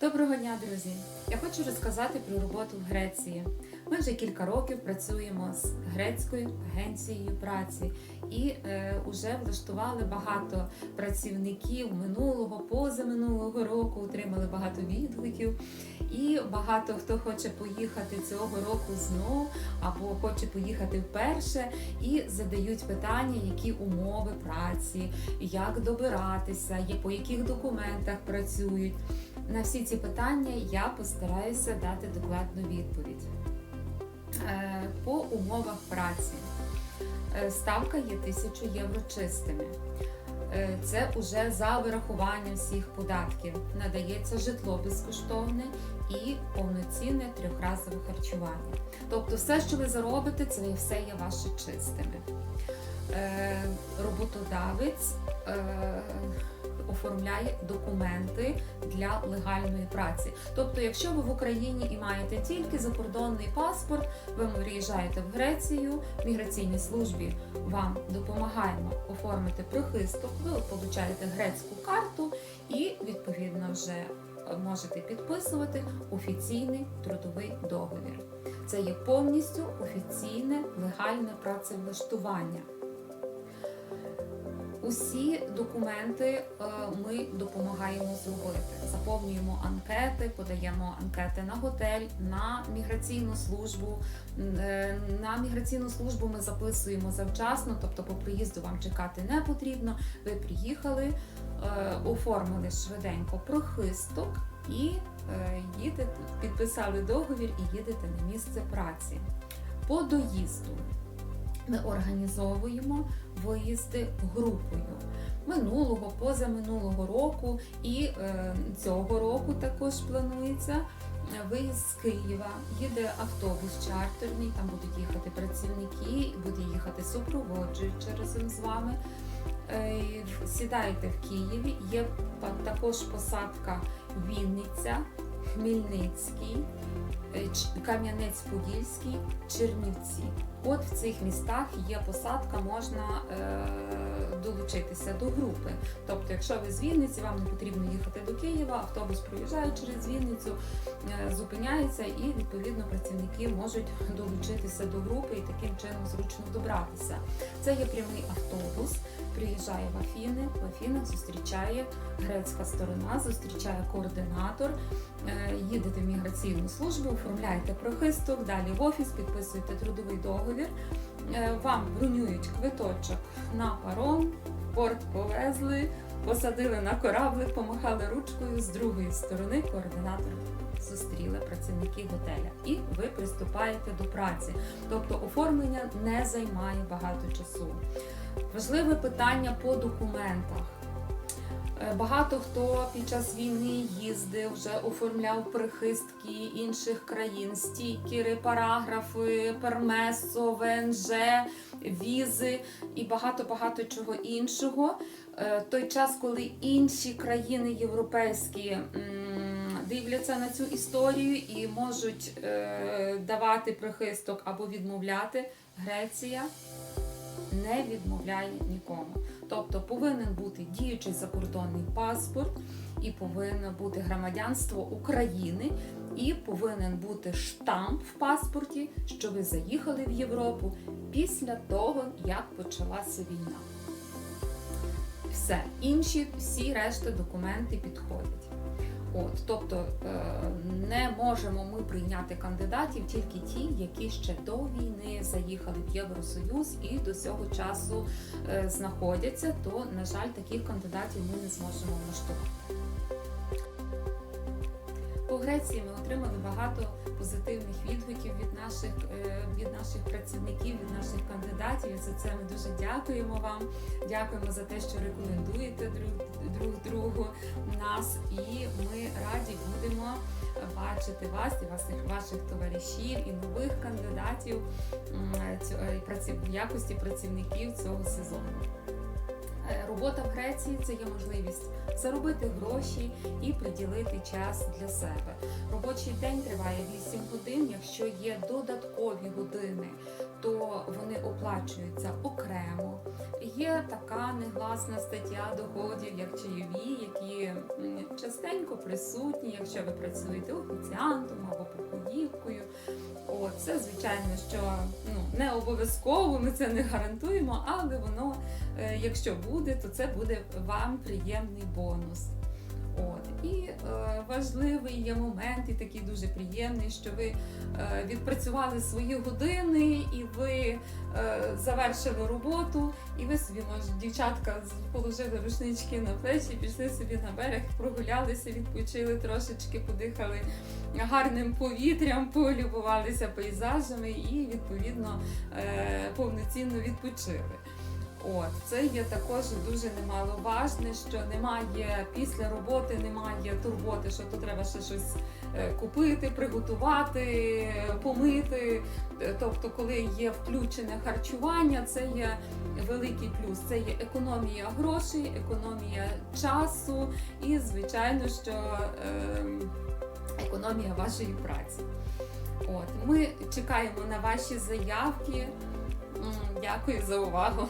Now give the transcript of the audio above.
Доброго дня, друзі! Я хочу розказати про роботу в Греції. Ми вже кілька років працюємо з грецькою агенцією праці і е, вже влаштували багато працівників минулого, позаминулого року, отримали багато відгуків. І багато хто хоче поїхати цього року знов або хоче поїхати вперше і задають питання, які умови праці, як добиратися, по яких документах працюють. На всі ці питання я постараюся дати докладну відповідь. Е, По умовах праці Е, ставка є 1000 євро чистими. Е, Це уже за вирахуванням всіх податків. Надається житло безкоштовне і повноцінне трьохразове харчування. Тобто, все, що ви заробите, це все є ваше чистими. Роботодавець оформляє документи для легальної праці. Тобто, якщо ви в Україні і маєте тільки закордонний паспорт, ви приїжджаєте в Грецію, в міграційній службі вам допомагаємо оформити прихисток, ви отримуєте грецьку карту і відповідно вже можете підписувати офіційний трудовий договір. Це є повністю офіційне легальне працевлаштування. Усі документи е, ми допомагаємо зробити. Заповнюємо анкети, подаємо анкети на готель, на міграційну службу. Е, На міграційну службу ми записуємо завчасно, тобто по приїзду вам чекати не потрібно. Ви приїхали, е, оформили швиденько прохисток і їдете, підписали договір і їдете на місце праці. По доїзду ми організовуємо виїзди групою минулого, позаминулого року і е, цього року також планується. Виїзд з Києва їде автобус чартерний, там будуть їхати працівники, буде їхати супроводжуючи разом з вами. Е, Сідаєте в Києві, є також посадка Вінниця, Хмельницький, е, Кам'янець-Подільський, Чернівці. От в цих містах є посадка, можна е, долучитися до групи. Тобто, якщо ви з Вінниці, вам не потрібно їхати до Києва, автобус проїжджає через Вінницю, е, зупиняється і відповідно працівники можуть долучитися до групи і таким чином зручно добратися. Це є прямий автобус, приїжджає в Афіни, в Афінах зустрічає грецька сторона, зустрічає координатор. Е, Їдете в міграційну службу, оформляєте прохисток, далі в офіс, підписуєте трудовий договір. Е, Вам бронюють квиточок на паром, в порт повезли, посадили на кораблик, помахали ручкою з другої сторони. Координатор зустріли працівники готеля, і ви приступаєте до праці. Тобто оформлення не займає багато часу. Важливе питання по документах. Е, Багато хто під час війни їздив, вже оформляв прихистки інших країн, стікери, параграфи, пермесо, ВНЖ, візи і багато-багато чого іншого. Е, Той час, коли інші країни європейські дивляться на цю історію і можуть е, давати прихисток або відмовляти, Греція не відмовляє нікому. Тобто повинен бути діючий закордонний паспорт, і повинно бути громадянство України, і повинен бути штамп в паспорті, що ви заїхали в Європу після того, як почалася війна. Все, інші всі решта документи підходять. От, тобто е, не можемо ми прийняти кандидатів тільки ті, які ще до війни заїхали в Євросоюз і до цього часу е, знаходяться, то, на жаль, таких кандидатів ми не зможемо влаштувати. Греції ми отримали багато позитивних відгуків від наших, е, від наших працівників, від наших кандидатів. За це ми дуже дякуємо вам. Дякуємо за те, що рекомендуєте друг, друг другу нас. І ми раді будемо бачити вас і ваших, ваших товаришів і нових кандидатів в якості працівників цього сезону. Е, Робота в Греції це є можливість заробити гроші і приділити час для себе. Робочий день триває 8 годин. Якщо є додаткові години то вони оплачуються окремо. Є така негласна стаття доходів, як чайові, які частенько присутні, якщо ви працюєте офіціантом або покоївкою. Це звичайно, що ну не обов'язково, ми це не гарантуємо, але воно, е, якщо буде, то це буде вам приємний бонус. І е, важливий є момент, і такий дуже приємний, що ви е, відпрацювали свої години, і ви е, завершили роботу, і ви собі може, дівчатка положили рушнички на плечі, пішли собі на берег, прогулялися, відпочили трошечки, подихали гарним повітрям, полюбувалися пейзажами і відповідно повноцінно відпочили. От це є також дуже немаловажне, що немає після роботи, немає турботи, що то треба ще щось е, купити, приготувати, помити. Е, Тобто, коли є включене харчування, це є великий плюс. Це є економія грошей, економія часу і, звичайно, що ем, економія вашої праці. От ми чекаємо на ваші заявки. Дякую за увагу.